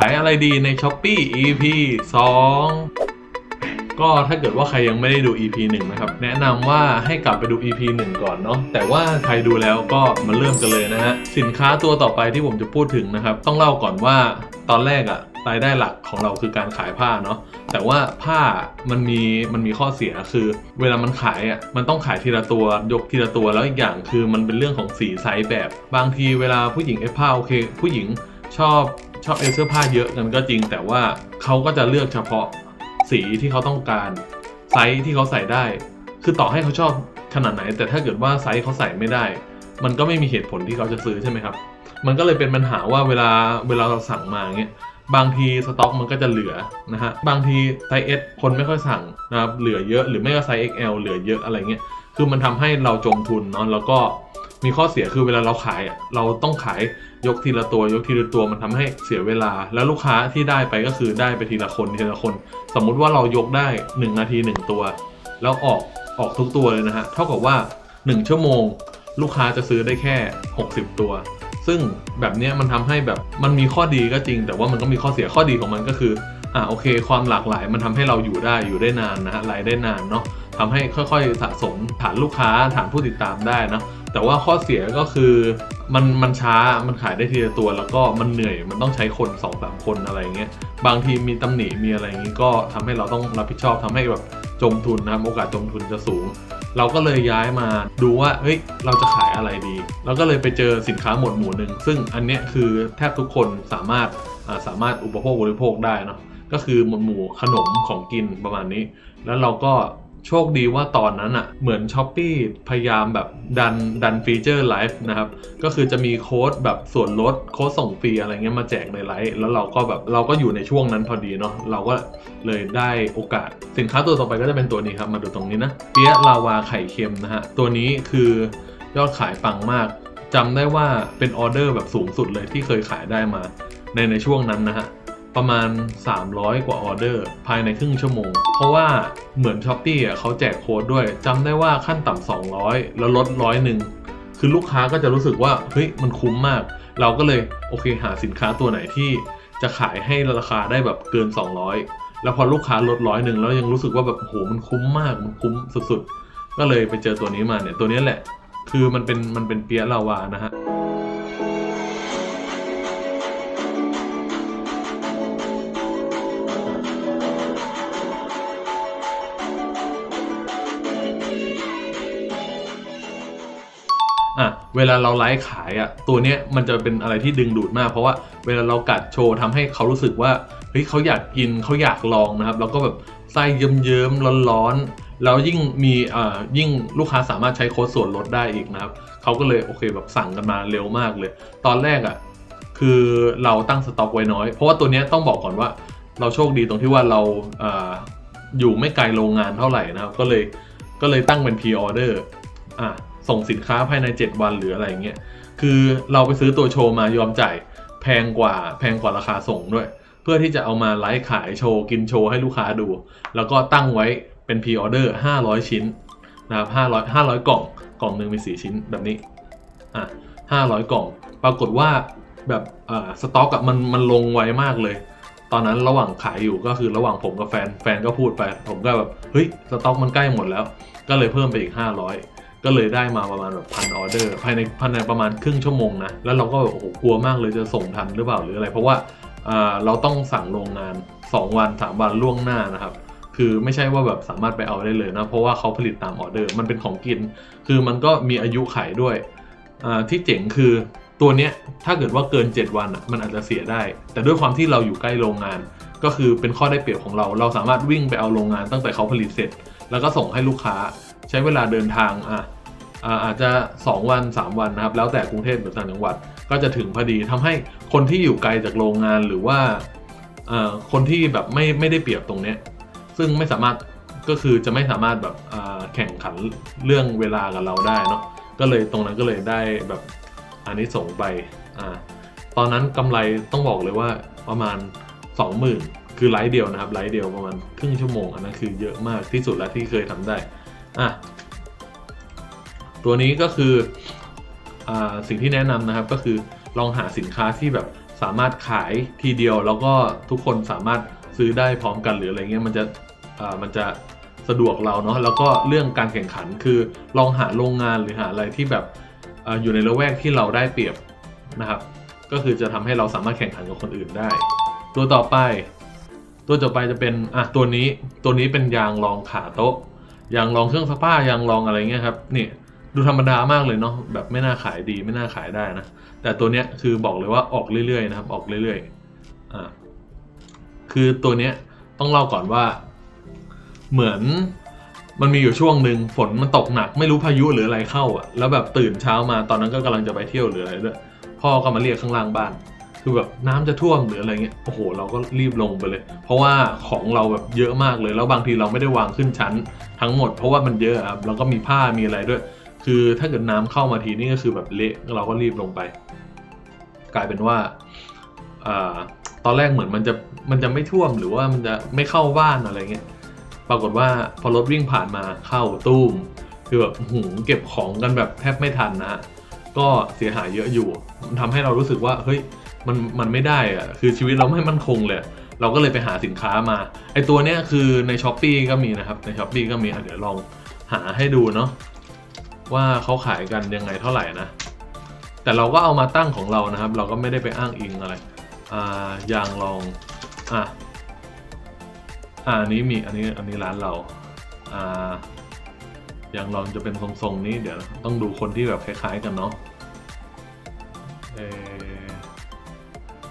ขายอะไรดีใน s h อ p e e EP 2 ก็ถ้าเกิดว่าใครยังไม่ได้ดู EP 1 นะครับ แนะนำว่าให้กลับไปดู EP 1 ก่อนเนาะแต่ว่าใครดูแล้วก็มาเริ่มกันเลยนะฮะ สินค้าตัวต่อไปที่ผมจะพูดถึงนะครับ ต้องเล่าก่อนว่าตอนแรกอะรายได้หลักของเราคือการขายผ้าเนาะแต่ว่าผ้ามันมีมันมีข้อเสียคือ เวลามันขายอะมันต้องขายทีละตัวยกทีละตัวแล้วอีกอย่างคือมันเป็นเรื่องของสีไซส์แบบ บางทีเวลาผู้หญิงเอฟผ้าโอเค ผู้หญิง ชอบชอบเอเสื้อผ้าเยอะกันก็จริง แต่ว่าเขาก็จะเลือกเฉพาะสีที่เขาต้องการ ไซส์ที่เขาใส่ได้ คือต่อให้เขาชอบขนาดไหน แต่ถ้าเกิดว่าไซส์เขาใส่ไม่ได้ มันก็ไม่มีเหตุผลที่เขาจะซื้อใช่ไหมครับ มันก็เลยเป็นปัญหาว่าเวลาเวลาเราสั่งมาเงี้ยบางทีสต็อกมันก็จะเหลือนะฮะบางทีไซส์ S คนไม่ค่อยสั่งนะครับเหลือเยอะหรือไม่ก็ไซส์ XL เหลือเยอะอะไรเงี้ยคือมันทำให้เราจมทุนเนาะแล้วก็ มีข้อเสียคือเวลาเราขายเราต้องขายยกทีละตัวยกทีละตัวมันทำให้เสียเวลา แล้วลูกค้าที่ได้ไปก็คือได้ไปทีละคนทีละคน สมมุติว่าเรายกได้ 1 นาที 1 ตัว แล้วออกออกทุกตัวเลยนะฮะเท่ากับว่า 1 ชั่วโมง ลูกค้าจะซื้อได้แค่ 60 ตัว ซึ่งแบบนี้มันทำให้แบบมันมีข้อดีก็จริง แต่ว่ามันก็มีข้อเสียข้อดีของมันก็คืออ่าโอเค ความหลากหลายมันทำให้เราอยู่ได้อยู่ได้นานนะฮะรายได้นานเนาะทำให้ค่อยๆสะสมฐานลูกค้าฐานผู้ติดตามได้นะ แต่ว่าข้อเสียก็คือมันมันช้ามันขายได้ทีละตัว แล้วก็มันเหนื่อยมันต้องใช้คน2อสคนอะไรเงี้ยบางทีมีตำหนิมีอะไรอย่างงี้ก็ทำให้เราต้องรับผิดชอบทำให้แบบจมทุนนะครับโอกาสจมทุนจะสูง เราก็เลยย้ายมาดูว่าเฮ้ยเราจะขายอะไรดีเราก็เลยไปเจอสินค้าหมวดหมู่หนึ่งซึ่งอันเนี้ยคือแทบทุกคนสามารถอ่าสามารถอุปโภคบริโภคได้เนาะก็คือหมวดหมู่ขนมของกินประมาณนี้ แล้วเราก็ โชคดีว่าตอนนั้นอะ่ะเหมือน s h อ p e e พยายามแบบดันดันฟีเจอร์ไลฟ์นะครับ ก็คือจะมีโค้ดแบบส่วนลดโค้ดส่งฟรีอะไรเงี้ยมาแจกในไลฟ์แล้วเราก็แบบเราก็อยู่ในช่วงนั้นพอดีเนาะเราก็เลยได้โอกาส สินค้าตัวต่อไปก็จะเป็นตัวนี้ครับ มาดูตรงนี้นะเปี๊ยะลาวาไข่เค็มนะฮะ ตัวนี้คือยอดขายปังมากจำได้ว่าเป็นออเดอร์แบบสูงสุดเลยที่เคยขายได้มาในในช่วงนั้นนะฮะ ประมาณ 300 กว่าออเดอร์ ภายในครึ่งชั่วโมง เพราะว่าเหมือน s h อ p e e อะเขาแจกโค้ดด้วยจำได้ว่าขั้นต่ำ200 แล้วลดร้อยหนึ่งคือลูกค้าก็จะรู้สึกว่าเฮ้ยมันคุ้มมาก เราก็เลยโอเคหาสินค้าตัวไหนที่จะขายให้ราคาได้แบบเกิน 200 แล้วพอลูกค้าลดร้อยหนึ่งแล้วยังรู้สึกว่าแบบโหมันคุ้มมากมันคุ้มสุดๆก็เลยไปเจอตัวนี้มาเนี่ยตัวนี้แหละ คือมันเป็นมันเป็นเปียะลาวานะฮะ อะเวลาเราไลฟ์ขายอะตัวเนี้ยมันจะเป็นอะไรที่ดึงดูดมาก เพราะว่าเวลาเรากัดโชว์ทำให้เขารู้สึกว่าเฮ้ยเขาอยากกินเขาอยากลองนะครับแล้วก็แบบไส้เยิ้มๆร้อนๆแล้วยิ่งมีอ่ายิ่งลูกค้าสามารถใช้โค้ดส่วนลดได้อีกนะครับเขาก็เลยโอเคแบบสั่งกันมาเร็วมากเลย ตอนแรกอะคือเราตั้งสต็อกไว้น้อย เพราะว่าตัวเนี้ยต้องบอกก่อนว่าเราโชคดีตรงที่ว่าเราอ่าอยู่ไม่ไกลโรงงานเท่าไหร่นะครับ ก็เลยก็เลยตั้งเป็นพรีออเดอร์อะ ส่งสินค้าภายใน 7 วันหรืออะไรเงี้ย คือเราไปซื้อตัวโชว์มายอมจ่ายแพงกว่าแพงกว่าราคาส่งด้วย เพื่อที่จะเอามาไลฟ์ขายโชว์กินโชว์ให้ลูกค้าดู แล้วก็ตั้งไว้เป็นพรีออเดอร์500 ชิ้นนะครับ500 500 กล่อง กล่องหนึ่งมี 4 ชิ้นแบบนี้ อะ500 กล่อง ปรากฏว่าแบบอ่าสต็อกอะมันมันลงไวมากเลย ตอนนั้นระหว่างขายอยู่ก็คือระหว่างผมกับแฟน แฟนก็พูดไป ผมก็แบบ เฮ้ย สต็อกมันใกล้หมดแล้ว ก็เลยเพิ่มไปอีก 500 ก็เลยได้มาประมาณแบบพันออเดอร์ภายในภายในประมาณครึ่งชั่วโมงนะ แล้วเราก็แบบโอ้โหกลัวมากเลยจะส่งทันหรือเปล่าหรืออะไร เพราะว่าเราต้องสั่งโรงงาน 2 วัน 3 วันล่วงหน้านะครับ คือไม่ใช่ว่าแบบสามารถไปเอาได้เลยนะ เพราะว่าเขาผลิตตามออเดอร์ มันเป็นของกิน คือมันก็มีอายุไขด้วย ที่เจ๋งคือตัวเนี้ยถ้าเกิดว่าเกิน 7 วันอะมันอาจจะเสียได้ แต่ด้วยความที่เราอยู่ใกล้โรงงาน ก็คือเป็นข้อได้เปรียบของเรา เราสามารถวิ่งไปเอาโรงงานตั้งแต่เขาผลิตเสร็จ แล้วก็ส่งให้ลูกค้าใช้เวลาเดินทางอะ อาจจะ 2 วัน 3 วันนะครับ แล้วแต่กรุงเทพหรือต่างจังหวัดก็จะถึงพอดีทำให้คนที่อยู่ไกลจากโรงงานหรือว่าคนที่แบบไม่ไม่ได้เปรียบตรงเนี้ยซึ่งไม่สามารถก็คือจะไม่สามารถแบบแข่งขันเรื่องเวลากับเราได้เนาะก็เลยตรงนั้นก็เลยได้แบบอันนี้ส่งไปอ่าตอนนั้นกำไรต้องบอกเลยว่าประมาณ 20,000 คือไลฟ์เดียวนะครับไลฟ์เดียวประมาณครึ่งชั่วโมง อันนั้นคือเยอะมากที่สุดแล้วที่เคยทำได้อะ ตัวนี้ก็คืออสิ่งที่แนะนำนะครับก็คือลองหาสินค้าที่แบบสามารถขายทีเดียว แล้วก็ทุกคนสามารถซื้อได้พร้อมกันหรืออะไรเงี้ยมันจะมันจะสะดวกเราเนาะแล้วก็เรื่องการแข่งขันคือลองหาโรงงานหรือหาอะไรที่แบบออยู่ในละแวกที่เราได้เปรียบนะครับ ก็คือจะทำให้เราสามารถแข่งขันกับคนอื่นได้ ตัวต่อไป ตัวต่อไปจะเป็นอะตัวนี้ตัวนี้เป็นยางรองขาโต๊ะยางรองเครื่องซักผ้ายางรองอะไรเงี้ยครับนี่ ดูธรรมดามากเลยเนาะแบบไม่น่าขายดีไม่น่าขายได้นะ แต่ตัวเนี้ยคือบอกเลยว่าออกเรื่อยๆนะครับ ออกเรื่อยๆอ่าคือตัวเนี้ยต้องเล่าก่อนว่า เหมือนมันมีอยู่ช่วงหนึ่งฝนมันตกหนักไม่รู้พายุหรืออะไรเข้าอะแล้วแบบตื่นเช้ามาตอนนั้นก็กำลังจะไปเที่ยวหรืออะไรด้วยพ่อก็มาเรียกข้างล่างบ้าน คือแบบน้ำจะท่วมหรืออะไรเงี้ยโอ้โห เราก็รีบลงไปเลย เพราะว่าของเราแบบเยอะมากเลย แล้วบางทีเราไม่ได้วางขึ้นชั้นทั้งหมด เพราะว่ามันเยอะครับแล้วก็มีผ้ามีอะไรด้วย คือถ้าเกิดน้ำเข้ามาทีนี่ก็คือแบบเละเราก็รีบลงไป กลายเป็นว่าอตอนแรกเหมือนมันจะมันจะไม่ท่วมหรือว่ามันจะไม่เข้าบ้านอะไรเงี้ยปรากฏว่าพอรถวิ่งผ่านมาเข้าตู้มคือแบบหูเก็บของกันแบบแทบไม่ทันนะฮะก็เสียหายเยอะอยู่มันทำให้เรารู้สึกว่าเฮ้ยมันมันไม่ได้อะคือชีวิตเราไม่มั่นคงเลยเราก็เลยไปหาสินค้ามาไอตัวเนี้ยคือในช้อปปีก็มีนะครับในช้อปปีก็มีเดี๋ยวลองหาให้ดูเนาะ ว่าเขาขายกันยังไงเท่าไหร่นะ แต่เราก็เอามาตั้งของเรานะครับ เราก็ไม่ได้ไปอ้างอิงอะไรอ่ายางลองอะอ่าอันนี้มีอันนี้อันนี้ร้านเราอ่าอย่างลองจะเป็นทรงๆนี้เดี๋ยวต้องดูคนที่แบบคล้ายๆกันเนาะเออ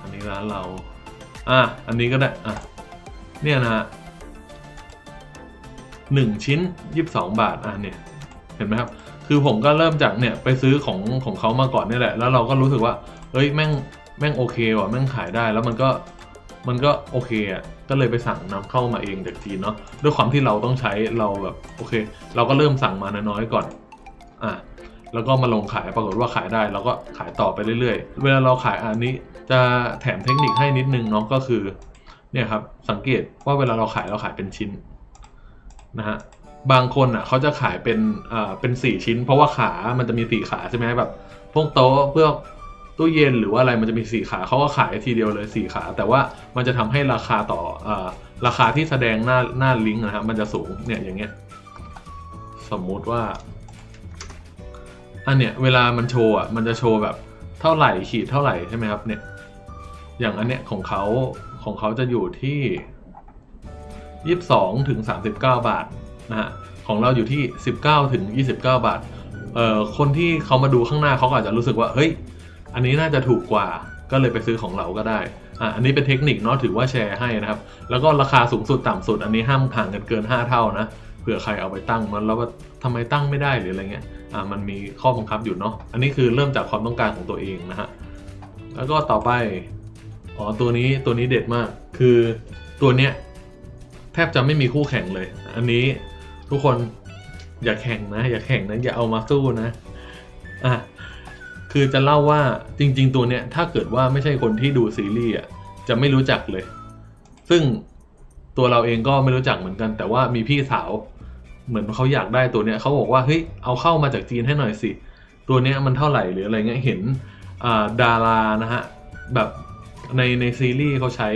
อันนี้ร้านเราอะอันนี้ก็ได้อะเนี่ยนะฮะหนึ่งชิ้นยี่สิบสองบาทอะเนี่ยเห็นไหมครับ คือผมก็เริ่มจากเนี่ยไปซื้อของของเขามาก่อนนี่แหละ แล้วเราก็รู้สึกว่าเฮ้ยแม่งแม่งโอเคว่ะแม่งขายได้แล้วมันก็มันก็โอเคอะก็เลยไปสั่งนำเข้ามาเองจากจีนเนาะด้วยความที่เราต้องใช้เราแบบโอเค เราก็เริ่มสั่งมาน้อยๆก่อนอะแล้วก็มาลงขายปรากฏว่าขายได้เราก็ขายต่อไปเรื่อยๆ เวลาเราขายอันนี้จะแถมเทคนิคให้นิดนึงเนาะก็คือเนี่ยครับสังเกตว่าเวลาเราขายเราขายเป็นชิ้นนะฮะ บางคนอะเขาจะขายเป็นอ่าเป็นสี่ชิ้น เพราะว่าขามันจะมีสี่ขาใช่ไหมแบบพวกโต๊ะเพื่อตู้เย็นหรือว่าอะไรมันจะมีสี่ขาเขาก็ขายทีเดียวเลยสี่ขา แต่ว่ามันจะทำให้ราคาต่ออ่าราคาที่แสดงหน้าหน้าลิงก์นะครับมันจะสูงเนี่ยอย่างเงี้ยสมมุติว่าอันเนี้ยเวลามันโชว์อะมันจะโชว์แบบเท่าไหร่ขีดเท่าไหร่ใช่ไหมครับเนี่ยอย่างอันเนี้ยของเขาของเขาจะอยู่ที่ยี่สิบสองถึงสามสิบเก้าบาท นะฮะของเราอยู่ที่สิบเถึงยีบาทเอ่อคนที่เขามาดูข้างหน้าเขาก็อาจจะรู้สึกว่าเฮ้ยอันนี้น่าจะถูกกว่าก็เลยไปซื้อของเราก็ได้อะอันนี้เป็นเทคนิคเนาะถือว่าแชร์ให้นะครับ แล้วก็ราคาสูงสุดต่ำสุด อันนี้ห้ามห่างกันเกิน 5 เท่านะเผื่อใครเอาไปตั้งมันแล้วว่าทำไมตั้งไม่ได้หรืออะไรเงี้ยอ่ามันมีข้อบังคับอยู่เนาะอันนี้คือเริ่มจากความต้องการของตัวเองนะฮะแล้วก็ต่อไปอ๋อตัวนี้ตัวนี้เด็ดมาก คือตัวเนี้ยแทบจะไม่มีคู่แข่งเลย อันนี้ ทุกคนอย่าแข่งนะ อย่าแข่งนะอย่าเอามาสู้นะอะคือจะเล่าว่าจริง ๆ ตัวเนี้ยถ้าเกิดว่าไม่ใช่คนที่ดูซีรีส์อะจะไม่รู้จักเลย ซึ่งตัวเราเองก็ไม่รู้จักเหมือนกัน แต่ว่ามีพี่สาว เหมือนเขาอยากได้ตัวเนี้ยเขาบอกว่าเฮ้ยเอาเข้ามาจากจีนให้หน่อยสิ ตัวเนี้ยมันเท่าไหร่หรืออะไรเงี้ยเห็นอ่าดารานะฮะแบบในในซีรีส์เขาใช้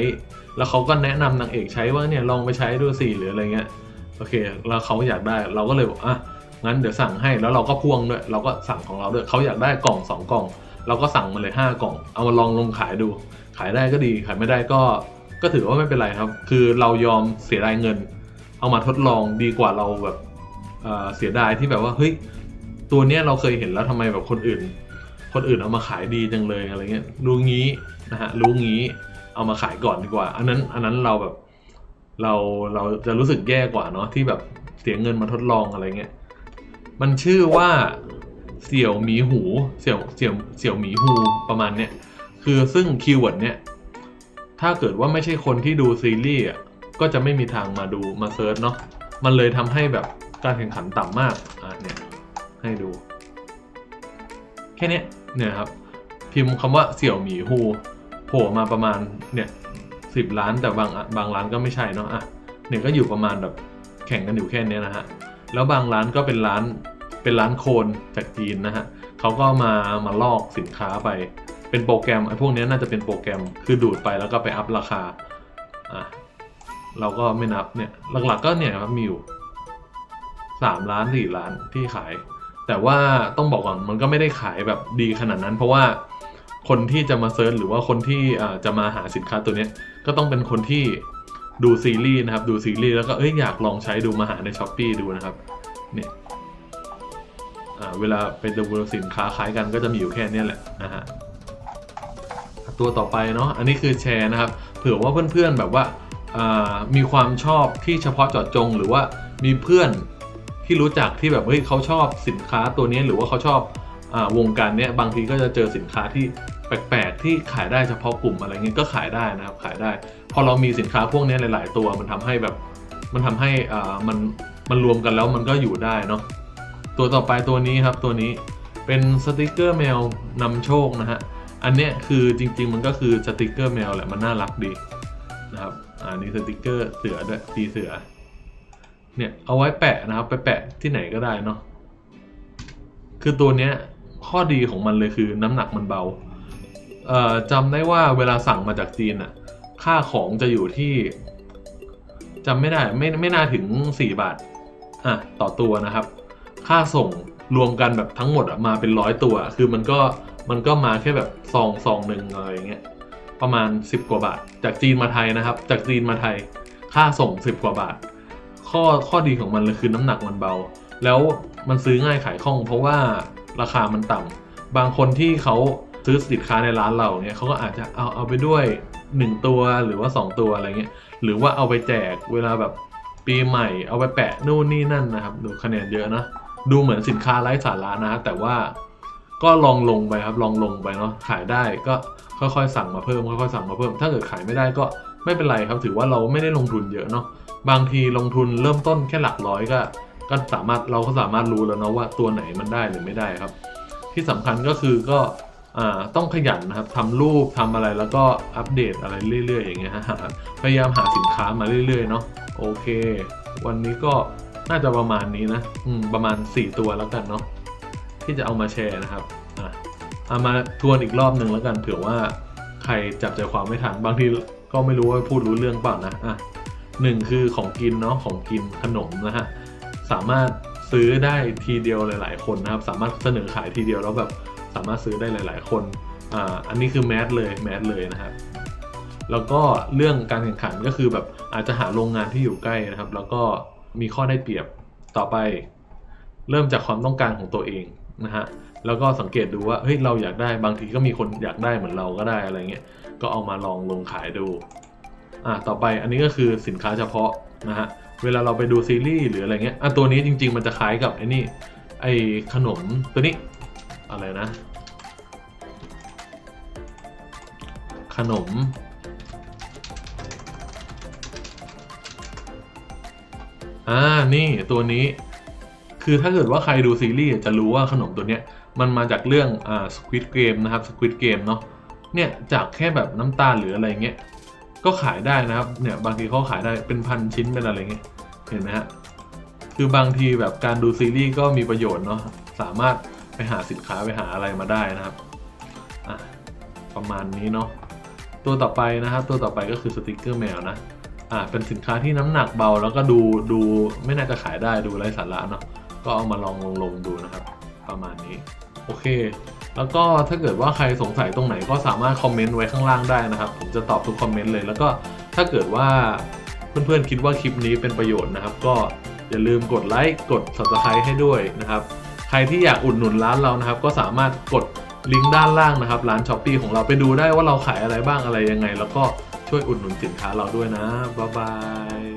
แล้วเขาก็แนะนำนางเอกใช้ว่าเนี่ยลองไปใช้ดูสิหรืออะไรเงี้ย โอเค แล้วเขาอยากได้เราก็เลยบอกอะงั้นเดี๋ยวสั่งให้แล้วเราก็พ่วงด้วยเราก็สั่งของเราด้วยเขาอยากได้กล่องสองกล่อง เราก็สั่งมาเลยห้ากล่อง เอามาลองลงขายดู ขายได้ก็ดีขายไม่ได้ก็ก็ถือว่าไม่เป็นไรครับ คือเรายอมเสียดายเงิน เอามาทดลองดีกว่าเราแบบเเสียดายที่แบบว่าเฮ้ยตัวเนี้ยเราเคยเห็นแล้วทำไมแบบคนอื่น คนอื่นเอามาขายดีจังเลยอะไรเงี้ยรู้งี้นะฮะรู้งี้เอามาขายก่อนดีกว่า อันนั้นอันนั้นเราแบบ เราเราจะรู้สึกแย่กว่าเนาะที่แบบเสียเงินมาทดลองอะไรเงี้ย มันชื่อว่าเสี่ยวหมีหูเสี่ยวเสี่ยวเสี่ยวหมีฮูประมาณเนี้ยคือซึ่งคีย์เวิร์ดเนี้ยถ้าเกิดว่าไม่ใช่คนที่ดูซีรีส์อะก็จะไม่มีทางมาดูมาเซิร์ชเนาะมันเลยทำให้แบบการแข่งขันต่ำมากอะเนี่ยให้ดู แค่เนี้ยเนี่ยครับ พิมพ์คำว่าเสี่ยวหมีฮูโผล่มาประมาณเนี่ย สิบล้านแต่บางบางร้านก็ไม่ใช่เนาะอะเนี่ยก็อยู่ประมาณแบบแข่งกันอยู่แค่เนี้ยนะฮะแล้วบางร้านก็เป็นร้านเป็นร้านโคลนจากจีนนะฮะเขาก็มามาลอกสินค้าไป เป็นโปรแกรมไอ้พวกนี้น่าจะเป็นโปรแกรมคือดูดไปแล้วก็ไปอัพราคาอะเราก็ไม่นับเนี่ยหลักๆก็เนี่ยครับมีอยู่สามล้านสี่ล้านที่ขาย แต่ว่าต้องบอกก่อนมันก็ไม่ได้ขายแบบดีขนาดนั้น เพราะว่าคนที่จะมาเซิร์ชหรือว่าคนที่จะมาหาสินค้าตัวเนี้ย ก็ต้องเป็นคนที่ดูซีรีส์นะครับ ดูซีรีส์แล้วก็เอ้ยอยากลองใช้ดูมาหาในช้อปปีดูนะครับ เนี่ยเวลาไปดูสินค้าคล้ายกันก็จะมีอยู่แค่นี้แหละนะฮะตัวต่อไปเนาะอันนี้คือแชร์นะครับ เผื่อว่าเพื่อนๆแบบว่าามีความชอบที่เฉพาะเจาะจง หรือว่ามีเพื่อนที่รู้จักที่แบบเฮ้ยเขาชอบสินค้าตัวนี้หรือว่าเขาชอบอวงการเนี้ยบางทีก็จะเจอสินค้าที่ แปลกๆที่ขายได้เฉพาะกลุ่มอะไรเงี้ยก็ขายได้นะครับขายได้ พอเรามีสินค้าพวกนี้หลาย ๆ ตัวมันทำให้แบบมันทำให้อ่ามันมันรวมกันแล้วมันก็อยู่ได้เนาะตัวต่อไปตัวนี้ครับตัวนี้เป็นสติกเกอร์แมวนำโชคนะฮะอันเนี้ยคือจริง ๆ มันก็คือสติกเกอร์แมวแหละมันน่ารักดีนะครับอันนี้สติกเกอร์เสือด้วยปีเสือเนี่ยเอาไว้แปะนะครับไปแปะที่ไหนก็ได้เนาะคือตัวเนี้ยข้อดีของมันเลยคือน้ำหนักมันเบา จำได้ว่าเวลาสั่งมาจากจีนอะค่าของจะอยู่ที่จำไม่ได้ไม่ไม่น่าถึง 4 บาทอะต่อตัวนะครับ ค่าส่งรวมกันแบบทั้งหมดอะมาเป็นร้อยตัว คือมันก็มันก็มาแค่แบบซองซองหนึ่งอะไรอย่างเงี้ยประมาณ 10 กว่าบาท จากจีนมาไทยนะครับ จากจีนมาไทย ค่าส่ง 10 กว่าบาท ข้อข้อดีของมันเลยคือน้ำหนักมันเบา แล้วมันซื้อง่ายขายคล่อง เพราะว่าราคามันต่ำบางคนที่เขา ซื้อสินค้าในร้านเราเนี่ยเขาก็อาจจะเอาเอาไปด้วย 1 ตัวหรือว่า 2 ตัวอะไรเงี้ยหรือว่าเอาไปแจกเวลาแบบปีใหม่ เอาไปแปะนู่นนี่นั่นนะครับ ดูคะแนนเยอะนะดูเหมือนสินค้าไร้สาระนะ แต่ว่าก็ลองลงไปครับลองลงไปเนาะขายได้ก็ค่อยๆสั่งมาเพิ่มค่อยๆสั่งมาเพิ่ม ถ้าเกิดขายไม่ได้ก็ไม่เป็นไรครับ ถือว่าเราไม่ได้ลงทุนเยอะเนาะบางทีลงทุนเริ่มต้นแค่หลักร้อยก็ ก็สามารถเราก็สามารถรู้แล้วเนาะว่าตัวไหนมันได้หรือไม่ได้ครับ ที่สำคัญก็คือก็ ต้องขยันนะครับทำรูปทำอะไรแล้วก็อัปเดตอะไรเรื่อย ๆ อย่างเงี้ยฮะพยายามหาสินค้ามาเรื่อย ๆ เนาะโอเค วันนี้ก็น่าจะประมาณนี้นะประมาณ 4 ตัวแล้วกันเนาะที่จะเอามาแชร์นะครับอะเอามาทวนอีกรอบหนึ่งแล้วกันเผื่อว่าใครจับใจความไม่ทันบางทีก็ไม่รู้ว่าพูดรู้เรื่องเปล่านะอะหนึ่งคือของกินเนาะของกินขนมนะฮะสามารถซื้อได้ทีเดียวหลาย ๆ คนนะครับ สามารถเสนอขายทีเดียวแล้วแบบ สามารถซื้อได้หลาย ๆ คนอ่าอันนี้คือแมสเลยแมสเลยนะครับแล้วก็เรื่องการแข่งขันก็คือแบบอาจจะหาโรงงานที่อยู่ใกล้นะครับ แล้วก็มีข้อได้เปรียบต่อไป เริ่มจากความต้องการของตัวเองนะฮะแล้วก็สังเกตดูว่าเฮ้ยเราอยากได้บางทีก็มีคนอยากได้เหมือนเราก็ได้อะไรเงี้ยก็เอามาลองลงขายดูอ่าต่อไปอันนี้ก็คือสินค้าเฉพาะนะฮะเวลาเราไปดูซีรีส์หรืออะไรเงี้ยอะตัวนี้จริง ๆ มันจะคล้ายกับไอ้นี่ไอ้ขนมตัวนี้ อะไรนะ ขนม อ่า นี่ตัวนี้ คือถ้าเกิดว่าใครดูซีรีส์จะรู้ว่าขนมตัวเนี้ย มันมาจากเรื่อง อ่า Squid Game นะครับ Squid Game เนาะ เนี่ย จากแค่แบบน้ำตาลหรืออะไรเงี้ย ก็ขายได้นะครับ เนี่ย บางทีเขาขายได้เป็นพันชิ้นเป็นอะไรเงี้ย เห็นไหมฮะ คือบางทีแบบการดูซีรีส์ก็มีประโยชน์เนาะ สามารถ ไปหาสินค้าไปหาอะไรมาได้นะครับประมาณนี้เนาะตัวต่อไปนะครับ ตัวต่อไปก็คือสติกเกอร์แมวนะอ่าเป็นสินค้าที่น้ำหนักเบาแล้วก็ดูดูไม่น่าจะขายได้ดูไร้สาระเนาะก็เอามาลองลงลงดูนะครับ ประมาณนี้โอเค แล้วก็ถ้าเกิดว่าใครสงสัยตรงไหนก็สามารถคอมเมนต์ไว้ข้างล่างได้นะครับ ผมจะตอบทุกคอมเมนต์เลย แล้วก็ถ้าเกิดว่าเพื่อนๆคิดว่าคลิปนี้เป็นประโยชน์นะครับ ก็อย่าลืมกดไลค์กด subscribe ให้ด้วยนะครับ ใครที่อยากอุดหนุนร้านเรานะครับ ก็สามารถกดลิงก์ด้านล่างนะครับ ร้านช้อปปีของเราไปดูได้ว่าเราขายอะไรบ้างอะไรยังไง แล้วก็ช่วยอุดหนุนสินค้าเราด้วยนะบ๊ายบาย